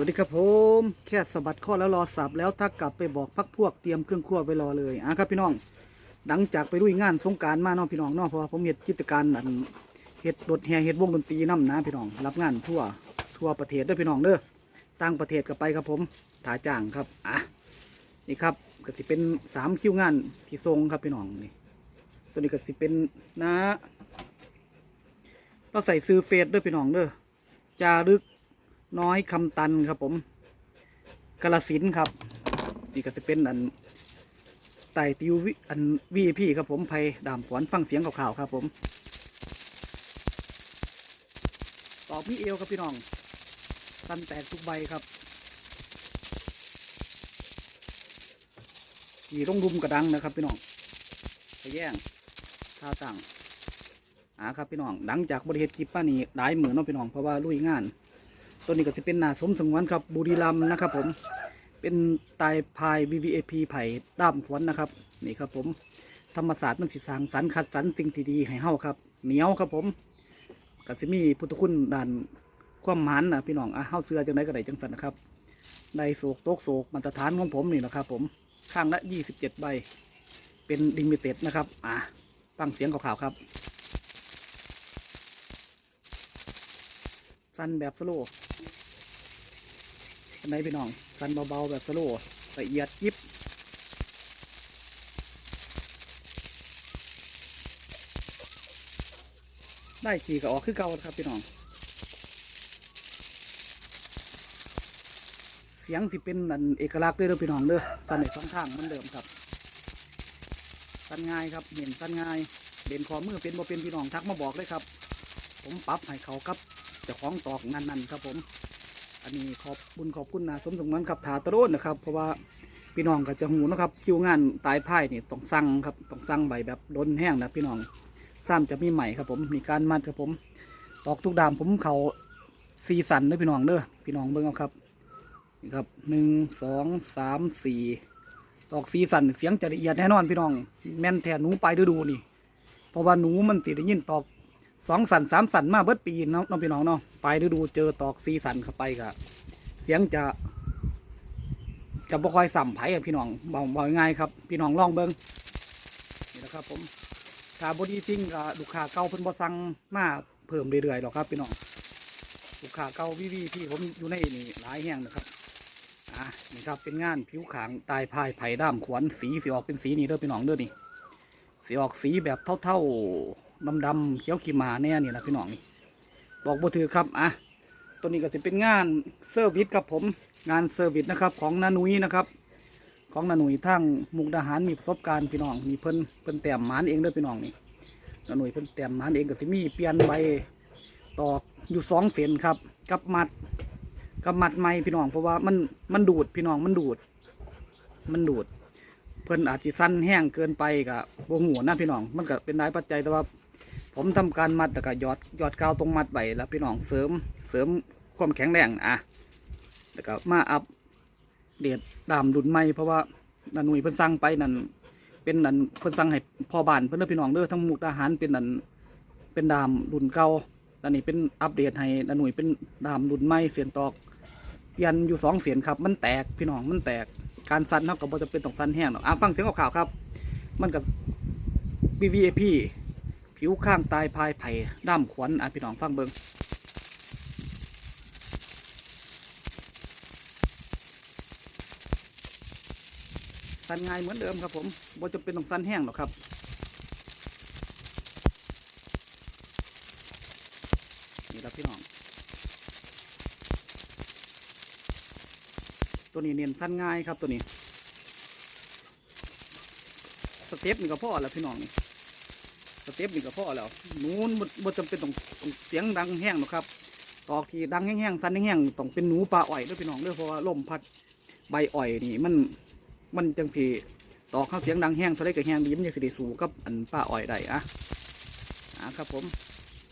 วัสดีครับผม แค่สะบัดข้อแล้วรอสับแล้วถ้ากลับไปบอกพักพวกเตรียมเครื่องครัวไว้รอเลยอะครับพี่น้อง หลังจากไปลุยงานสงการมาเนาะพี่น้องเนาะเพราะผมเฮ็ดกิจการอันเฮ็ดรถแห่เฮ็ดวงดนตรีนํนะพี่น้อง รับงานทั่วทั่วประเทศด้อพี่น้องเด้อต่างประเทศก็ไปครับผมถ่าจ้างครับอะนี่ครับก็สิเป็นสามคิวงานที่ทรงครับพี่น้องนี่ตัวนี้ก็สิเป็นนะเราใส่ซื้อเฟซเด้อพี่น้องเด้อจารึก น้อยคำตันครับผมกาลสินครับนี่ก็จะเป็นอันไต่ติววอันวีพี่ครับผมไพดามขวัญฟังเสียงข่าวๆครับผมตอบมีเอวครับพี่น้อง ตันแตกทุกใบครับขี่ร่งรุมกระดังนะครับพี่น้องไปแย่งท่าต่างอ่าครับพี่น้องหลังจากบริเหตุคลิปป้านี่หลายหมื่นเนาะพี่น้องเพราะว่าลุยงาน ตัวนี้ก็จะเป็นหนาสมสงวนครับบุรีรัมนะครับผมเป็นตายพาย VVAP ไผ่ด้ามขวัญนะครับนี่ครับผมธรรมศาสตร์มันสิสางสรรคัดสรรสิ่งที่ดีให้เฮาครับ เหนียวครับผมก็จะมีพุทธคุณด่านความหมันนะพี่น้องอะเฮาเสือจังไดก็ได้จังสันนะครับได้โศกโตกโศกมาตรฐานของผมนี่แหละครับผมข้างละ 27 ใบ เป็นดิมิเต็ดนะครับ อะฟังเสียงข่าวครับ สั้นแบบสโลว์ ไหนพี่น้องสั้นเบาๆแบบสโลว์ละเอียดยิบได้ขี่ก็ออกคือเก่าครับพี่น้อง เสียงสิเป็นอันเอกลักษณ์เด้อเด้อพี่น้องเด้อสั้นในสองข้างเหมือนเดิมครับสั้นง่ายครับเห็นสั้นง่ายเด่นขอมือเป็นบ่เป็นพี่น้องทักมาบอกเลยครับ ผมปรับให้เขาครับเจ้าของตอกนั่นๆครับผม อันนี้ขอบบุญขอบคุณนะสมสมนั้นครับถาตะโรนนะครับ เพราะว่าพี่น้องก็จะหูนะครับคิวงานตายพ่ายนี่ต้องสั่งครับต้องสั่งใบแบบโดนแห้งนะพี่น้องซ้ำจะมีใหม่ครับผมมีการมัดครับผม ตอกทุกดามผมเขาสีสันเด้อพี่น้องเด้อพี่น้องเบิ่งเอาครับนี่ครับหนึ่งสองสามสี่ตอกสีสันเสียงจะละเอียดแน่นอนพี่น้อง แม่นแทนหนูไปดูดูนี่ เพราะว่าหนูมันสิได้ยินตอก สองสันสามสันมาเบิดปีนน้องพี่น้องเนาะไปฤดูเจอตอกสีสันเข้าไปก็เสียงจะ จะบ่ค่อยสัมไผ่พี่น้องบาเบาง่ายครับ พี่น้องลองเบิ้งนี่นะครับ ผมถ้าบดีจริงก็ลูกค้าเก่าเพิ่นบ่สั่งมาเพิ่มเรื่อยๆหรอกครับ พี่น้องลูกค้าเก่าวิวีพี่ผมอยู่ในนี่หลายแห่งนะครับอะนี่ครับเป็นงานผิวขางตายพายไผ่ด้ามขวัญสีสีออกเป็นสีนี้เด้อพี่น้องเด้อนี่สีออกสีแบบเท่าๆ ดำๆเขียวขีมาเนี่ยนี่นะพี่น้องนี่บอกบ่ถือครับอะตัวนี้ก็จะเป็นงานเซอร์วิสครับผมงานเซอร์วิสนะครับของนานุยนะครับ ของนานุยทั้งมุกดาหารมีประสบการณ์พี่น้องมีเพิ่นเพิ่นแต้มหมานเองเด้อพี่น้องนี่นานุยเพิ่นแต้มหมานเองก็สิมีเปลี่ยนใบตอกอยู่สองเส้นครับ กับมัดกับมัดไม้พี่น้องเพราะว่ามันมันดูดพี่น้องมันดูด มันดูด เพิ่นอาจจะสั้นแห้งเกินไปกับโบหูนะพี่น้อง มันก็เป็นหลายปัจจัยแต่ว่า ผมทำการมัดแล้วก็ยอดยอดกาวตรงมัดไว้แล้วพี่น้องเสริมเสริมความแข็งแรงอะแล้วก็มาอัพเดียดดามดุนไม้เพราะว่านันหนุ่ยเพิ่นสั่งไปนั่นเป็นนั่นเพิ่นสั่งให้พ่อบ้านเพิ่นเด้อพี่น้องเด้อทั้งมุกดาหารเป็นนั่นเป็นดามดุนเก่าตอนนี้เป็นอัปเดตให้นันหนุ่ยเป็นดามดุนไม้เสียนตอกเปลี่ยนอยู่สองเสียนครับ มันแตกพี่น้องมันแตกการสั่นเท่ากับว่าจะเป็นต้องสั่นแห้งหรอกอะฟังเสียงข่าวครับ มันกับ BVAP ผิวข้างตายพายไผ่ด้ามขวัญอะพี่น้องฟังเบิงสันง่ายเหมือนเดิมครับผมบ่จำเป็นต้องสันแห้งหรอกครับนี่ครับพี่น้อง ตัวนี้เนียนสั้นง่ายครับตัวนี้ สเต็ปนี่ก็พอแล้วพี่น้องนี่ เต็ปนี่ก็พอแล้วหนูบ่บ่จำเป็นต้องต้องเสียงดังแห้งหรอกครับตอกที่ดังแห้งๆ สั้นแห้งๆต้องเป็นหนูปลาอ่อยด้วยพี่น้องด้วยเพราะว่าลมพัดใบอ่อยนี่มันมันจังสีตอกข้าเสียงดังแห้งเท่าไรก็แห้งดีมันจะสิสูกับอันปลาอ่อยได้อะอะครับผม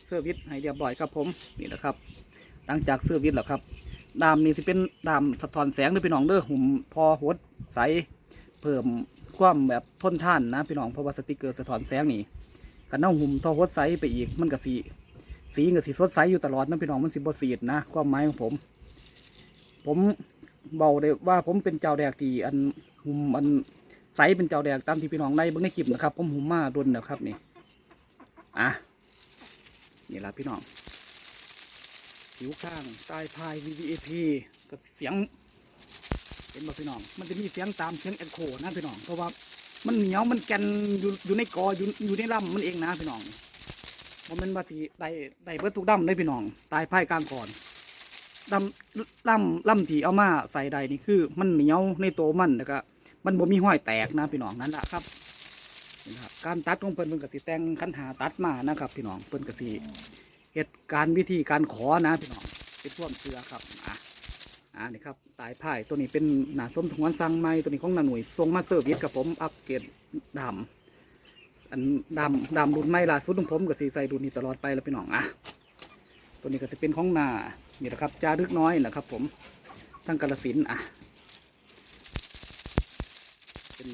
เสื้อวิทให้เรียบร้อยครับผมนี่แหละครับ หลังจากเสื้อวิทแล้วครับ ดามนี่สิเป็นดามสะท้อนแสงด้วยพี่น้องเด้อหุ่มพอหดใสเพิ่มความแบบทนทานนะพี่น้องเพราะว่าสติกเกอร์สะท้อนแสงนี่ กันเอาหุ่มทอฮดไซไปอีกมันก็สีสีก็สีสดใสอยู่ตลอดนะพี่น้องมันสิบสีดนะความหมายของผม ผมเบาได้ว่าผมเป็นเจ้าแดกที่อันหุมอันใสเป็นเจ้าแดกตามที่พี่น้องในเบิ่งในคลิปนะครับ ผมหุมมาดนนะครับนี่อะนี่ละพี่น้องผิวข้างใต้พาย VVAP กับเสียงเห็นบ่พี่น้อง มันจะมีเสียงตามเสียงแอคโคนะพี่น้องเพราะว่า มันเหนียวมันแกนอยู่อยู่ในกออยู่อยู่ในลำมันเองนะพี่น้องมันเป็นบาสีได้ได้เบิดทุกดำเลยพี่น้อง ตายพายกลางก่อนลำลำลำที่เอามาใส่ใดนี่คือ มันเหนียวในตัวมันแล้วก็มันบ่มีห้อยแตกนะพี่น้องนั่นแหละครับนะครับการตัดของเพิ่นเพิ่นกสิแต่งคันหาตัดมานะครับ พี่น้องเพิ่นก็สิเหตุการวิธีการขอนะพี่น้องเป็นท่วมเสือครับอะ อ่านี่ครับตายพ่ายตัวนี้เป็นหนาส้มทงวันสั่งไม้ตัวนี้ของนาหน่วยทรงมาเซอร์วิสกับผมอัปเกรดดำอันดำดำรุ่นไม่ล่าสุดของผมกับสีใส่รุ่นนี้ตลอดไปแล้วพี่น้องอะตัวนี้ก็จะเป็นของนานี่แหละครับจารึกน้อยนะครับ ผมทั้งกาลสินอะ เป็น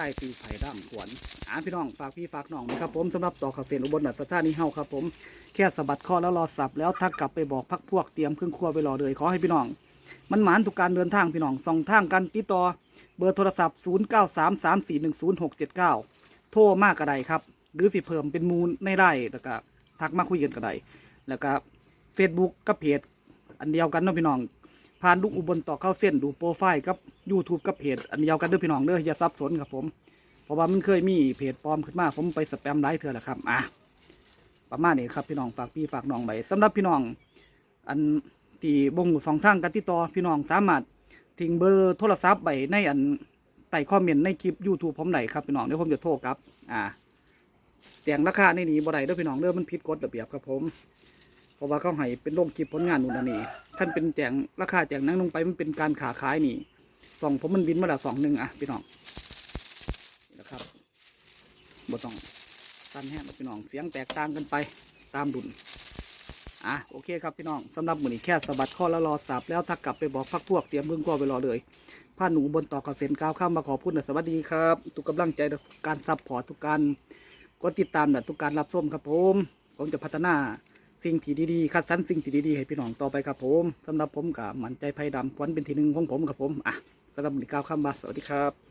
ใต้ปีไผ่ร่ำขวนอ่าพี่น้องฝากพี่ฝากน้องนะครับผมสำหรับต่อข่าวเสียนอุบลรัตน์นีเฮาครับผมแค่สะบัดข้อแล้วรอสับแล้วทักกลับไปบอกพักพวกเตรียมเครื่องครัวไปรอเลยขอให้พี่น้อง มันหมานทุกการเดินทางพี่น้องส่องทางกันติดต่อเบอร์โทรศัพท์ 0933410679 โทรมากกระไดครับหรือสิเพิ่มเป็นมูลในไร่แล้วก็ทักมาคุยกันกระไดแล้วก็ Facebook กับเพจอันเดียวกันเนาะพี่น้อง ผ่านลูกอุบลต่อเข้าเส้นดูโปรไฟล์กับ YouTube กับเพจอันเดียวกันเด้อพี่น้องเด้ออย่าซับสนครับผม เพราะว่ามันเคยมีเพจปลอมขึ้นมา ผมไปสแปมไลฟ์เถื่อแหละครับอะประมาณนี้ครับพี่น้องฝากพี่ฝากน้องไปสำหรับพี่น้อง อันที่บงสองทางกันติดต่อพี่น้องสามารถทิ้งเบอร์โทรศัพท์ไว้ในอันใต้คอมเมนต์ในคลิป YouTube ผมได้ครับพี่น้องเดี๋ยวผมจะโทรกลับ อ่าแจ้งราคาในนี้บ่ได้เด้อพี่น้องเด้อมันผิดกฎระเบียบครับผม เพราะว่าเขาให้เป็นลงคลิปผลงานนู่นนนนี่ท่านเป็นแจงราคาแจงนั่งลงไปมันเป็นการขาขายนี่สองผมมันบินมาแล้วสองหนึ่งอะพี่น้องนะครับบ่ต้องตันแห้งพี่น้องเสียงแตกต่างกันไปตามดุลอะโอเคครับพี่น้องสำหรับมือนี้แค่สะบัดข้อแล้วรอสับแล้วถ้ากลับไปบอกพักพวกเตรียมเบื้องก้อไปรอเลยผ้าหนูบนต่อกับเส้นก้าวข้ามมาขอพูดนะสวัสดีครับทุกกำลังใจทุกการซัพพอร์ตทุกการกดติดตามและทุกการรับชมครับผมผมจะพัฒนา สิ่งที่ดีๆคัดสรรสิ่งที่ดีๆให้พี่น้องต่อไปครับผมสำหรับผมกับมันใจไพ่ดำควันเป็นทีหนึ่งของผมครับผมอะสำหรับวันนี้ก้าวข้ามบาสวัสดีครับ